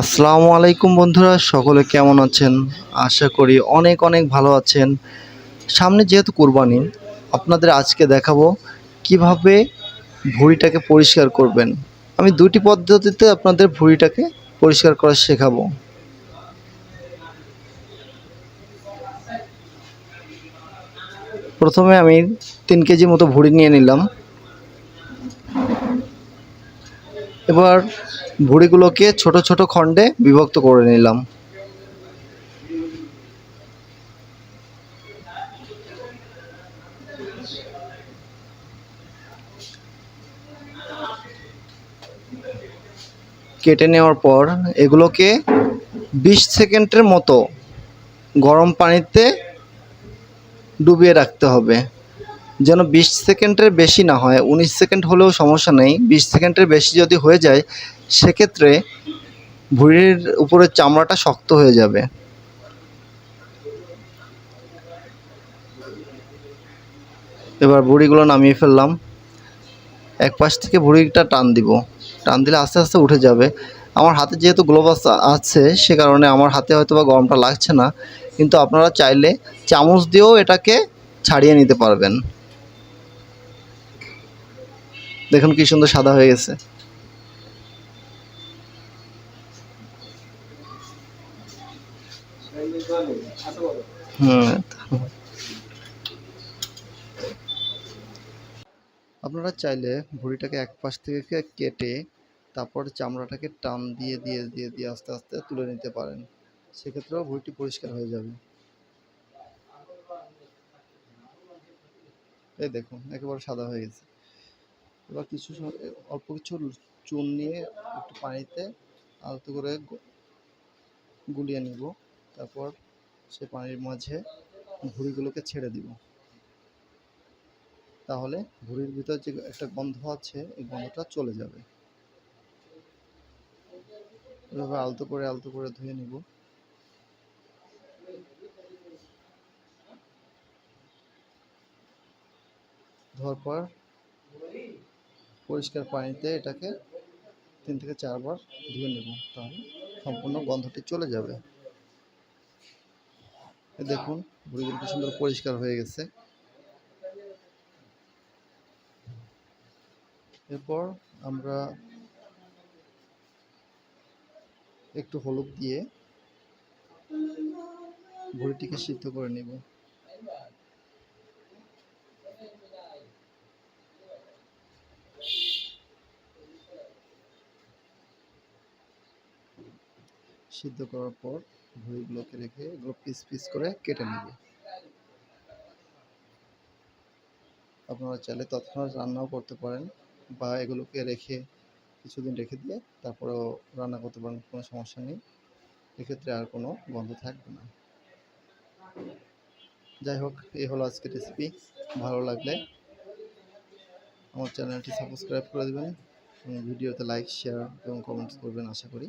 আসসালামু আলাইকুম বন্ধুরা, সকলে কেমন আছেন? আশা করি অনেক অনেক ভালো আছেন। সামনে যেহেতু কুরবানি, আপনাদের আজকে দেখাবো কীভাবে ভুঁড়িটাকে পরিষ্কার করবেন। আমি দুটি পদ্ধতিতে আপনাদের ভুঁড়িটাকে পরিষ্কার করা শেখাবো। প্রথমে আমি তিন কেজি মতো ভুঁড়ি নিয়ে নিলাম। এবার ভুঁড়িগুলোকে ছোট ছোট খণ্ডে বিভক্ত করে নিলাম। কেটে নেওয়ার পর এগুলোকে বিশ সেকেন্ডের মতো গরম পানিতে ডুবিয়ে রাখতে হবে। যেন বিশ সেকেন্ডের বেশি না হয়, উনিশ সেকেন্ড হলেও সমস্যা নেই। বিশ সেকেন্ডের বেশি যদি হয়ে যায়, সেক্ষেত্রে ভুঁড়ির উপরের চামড়াটা শক্ত হয়ে যাবে। এবার ভুঁড়িগুলো নামিয়ে ফেললাম। এক পাশ থেকে ভুঁড়িটা টান দিব। টান দিলে আস্তে আস্তে উঠে যাবে। আমার হাতে যেহেতু গ্লোভাস আছে, সে কারণে আমার হাতে হয়তো বা গরমটা লাগছে না। কিন্তু আপনারা চাইলে চামচ দিয়েও এটাকে ছাড়িয়ে নিতে পারবেন। দেখুন কি সুন্দর সাদা হয়ে গেছে। আপনারা চাইলে ভুড়িটাকে এক পাশ থেকে কেটে তারপর চামড়াটাকে টান দিয়ে দিয়ে দিয়ে দিয়ে আস্তে আস্তে তুলে নিতে পারেন। সেক্ষেত্রেও ভুঁড়িটি পরিষ্কার হয়ে যাবে। এই দেখুন, একেবারে সাদা হয়ে গেছে। এবার কিছু অল্প কিছু চুন নিয়ে একটু পানিতে আলতো করে গুলিয়ে নেব। তারপর সে পানির মাঝে ভুঁড়িগুলোকে ছেড়ে দিব। তাহলে ভুঁড়ির ভিতর যে একটা গন্ধ আছে, এই গন্ধটা চলে যাবে। এভাবে আলতো করে আলতো করে ধুয়ে নিব। ধোয়ার পর পরিষ্কার পানিতে এটাকে তিন থেকে চারবার ধুয়ে নেব, তাহলে সম্পূর্ণ গন্ধটি চলে যাবে। দেখুন, ভুঁড়িগুলো কি সুন্দর পরিষ্কার হয়ে গেছে। এরপর আমরা একটু হলুদ দিয়ে ভুঁড়িটিকে সিদ্ধ করে নেব। সিদ্ধ করার পর ভুঁড়িগুলোকে রেখে এগুলো পিস পিস করে কেটে নেবে। আপনারা চাইলে তৎক্ষণাৎ রান্নাও করতে পারেন বা এগুলোকে রেখে কিছুদিন রেখে দিয়ে তারপরেও রান্না করতে পারেন, কোনো সমস্যা নেই। এক্ষেত্রে আর কোনো গন্ধ থাকবে না। যাই হোক, এই হলো আজকের রেসিপি ভালো লাগলে আমার চ্যানেলটি সাবস্ক্রাইব করে দেবেন ভিডিওতে লাইক শেয়ার এবং কমেন্টস করবেন, আশা করি।